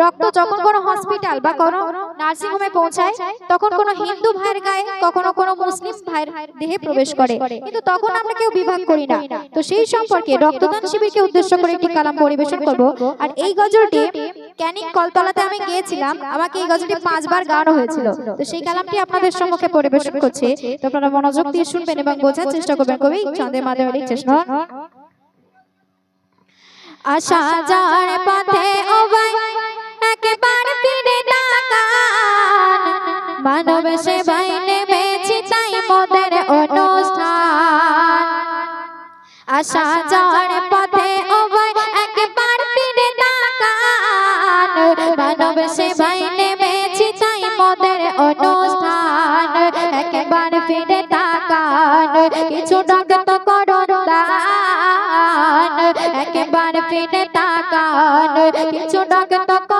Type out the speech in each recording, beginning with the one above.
রক্ত যখন কোনো হসপিটাল বা কোনো নার্সিং হোমে পৌঁছায় তখন কোনো হিন্দু ভাইয়ের গায়ে কখনো কোনো মুসলিম ভাইয়ের দেহে প্রবেশ করে। কিন্তু তখন আমরা কেউ বিভাগ করি না। তো সেই সম্পর্কে রক্তদান শিবিরকে উদ্দেশ্য করে একটি কালাম পরিবেশন করব। আর এই গজলটি ক্যানিং কলতলাতে আমি গিয়েছিলাম। আমাকে এই গজলটি পাঁচবার গানো হয়েছিল। তো সেই কালামটি আপনাদের সম্মুখে পরিবেশন করছে। তো আপনারা মনোযোগ দিয়ে শুনবেন এবং বোঝার চেষ্টা করবেন। কবি চন্দ্রের মাধ্যমে লিখছে আশা যার পথে ও ভাই মানব সেবাই নেমেছি তাই মোদের অনুষ্ঠান। আশা যার পথে ও ভাই একবার ফিরে তাকান। মানব সেবাই নেমেছি তাই মোদের অনুষ্ঠান। একবার ফিরে তাকান, কিছু ডাকত করুন দান। একবার ফিরে তাকান, কিছু ডাকত করুন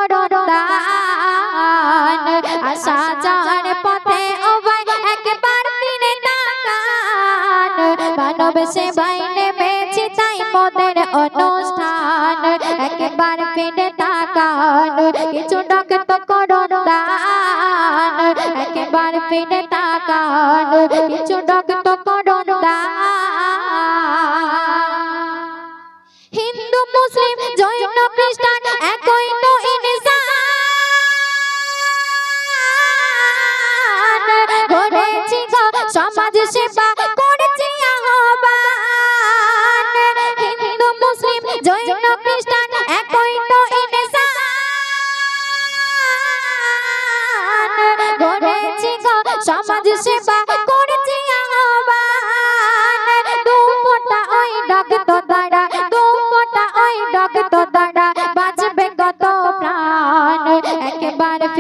মোদের অনুষ্ঠান, একবার ফিরে তাকান, কিছু ডাকত করুন দান একবার ফিরে তাকান, কিছু ডাকত করুন হিন্দু, মুসলিম, জৈন, খ্রিস্টান, একই তো ইনসান। সমাজ সেবা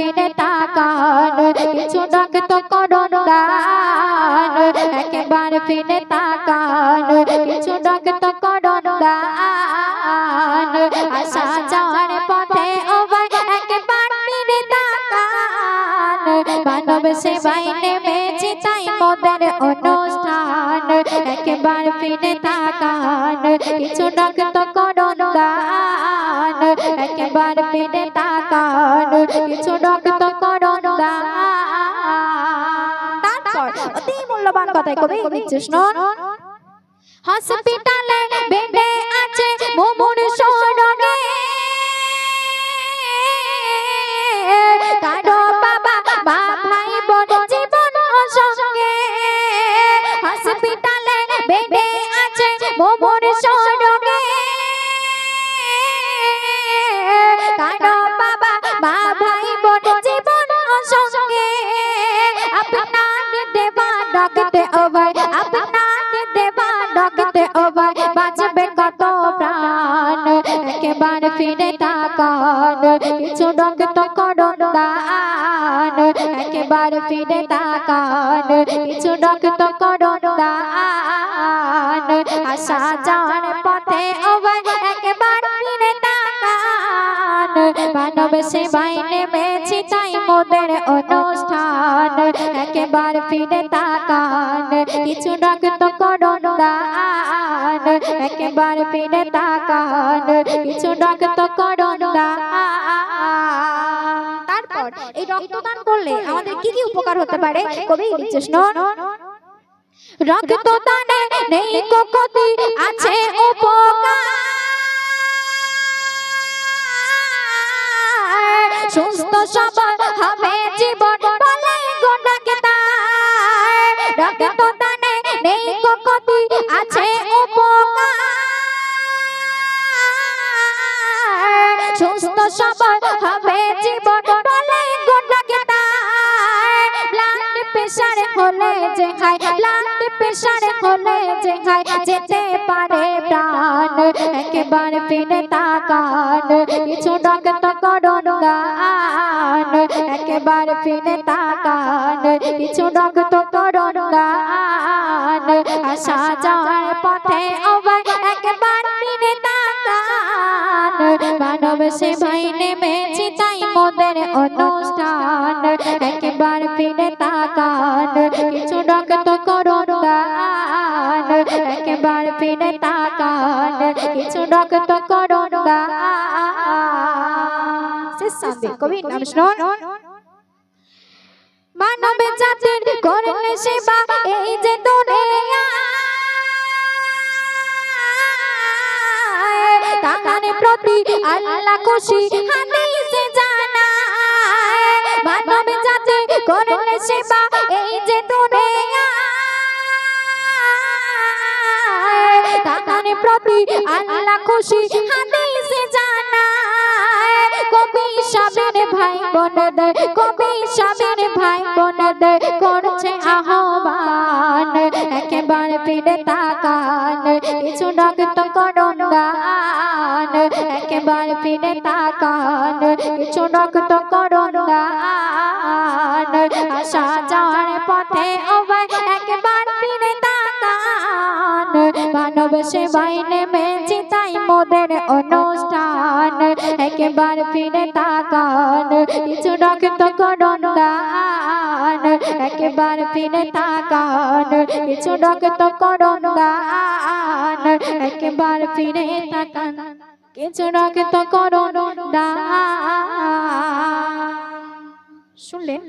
ফিরে তাকান। কিছু ডগত করুন দান একবার ফিরে তাকান। কিছু ডগত করুন দান আশা যাওয়ার পথে ও ভাই একবার ফিরে তাকান। মানব সেবাই নেমেছি তাই মোদের অনুষ্ঠান। একবার ফিরে তাকান, কিছু ডাকত করুন দান একবার ফিরে তাকান, কিছু ডাকত করুন দান অতি মূল্যবান কথাই কবি লিখছে শুনুন হসপিটালে বেডে আছে মোমুর ওভার বাঁচবে কত প্রাণ? একেবার ফিরে তাকান, কিছু ডাকতে করুন দান। একেবার ফিরে তাকান, কিছু ডাকতে করুন দান। আশা যাওয়ার পথে ওভার একবার ফিরে তাকান। মানব সেবাই নেমেছি তাই মোদের অনুষ্ঠান। একেবার ফিরে তাকান, কিছু রক্ত করুন দান। একেবার ফিরে তাকান, কিছু রক্ত করুন তারপর এই রক্তদান করলে আমাদের কি কি উপকার হতে পারে? কবি লিখছে শুনুন রক্তদানে নেই কো ক্ষতি আছে উপকার। সুস্থ সবল হবে সবল হবে জীবন বলে গোটাকে তার ব্লাড প্রেশার হলে যে খায় ব্লাড প্রেশার হলে যে খায়, যেতে পারে প্রাণ, একবার ফিরে তাকান। কিছু ডাকত করুন গান, একবার ফিরে তাকান। কিছু ডাকত করুন গান, আশা যাওয়ার পথে মানব সেবাই নেমেছি তাই মোদের অনুষ্ঠান। একবার ফিরে তাকান, কিছু ডাকত করুন গান একবার ফিরে তাকান, কিছু ডাকত করুন শুনুন। মানব জাতির করলে সেবা, এই যে দুনিয়া। আল্লাহ খুশি হাদিসে জানা মানব জাতি করলে সেবা, এই যে দুনিয়া। তাহার প্রতি আল্লাহ খুশি হাদিসে জানা কবি সাবের ভাই বোনদের কবি সাবের ভাই বোনদের করছে আহ্বান। একেবারে ফিরে তাকান, কিছু রক্ত করুন গান। একেবারে ফিরে তাকান, কিছু রক্ত করুন গান। আশা যাওয়ার পথে ওবাই একবার সেবাই নেমেছি, তাই মোদের অনুষ্ঠান একেবার ফিরে তাকান। কিছু রক্ত করুন গান, একেবার ফিরে তাকান। কিছু রক্ত করুন গান, একেবার ফিরে তাকান। কিছু রক্ত করুন গান। শুনলেন?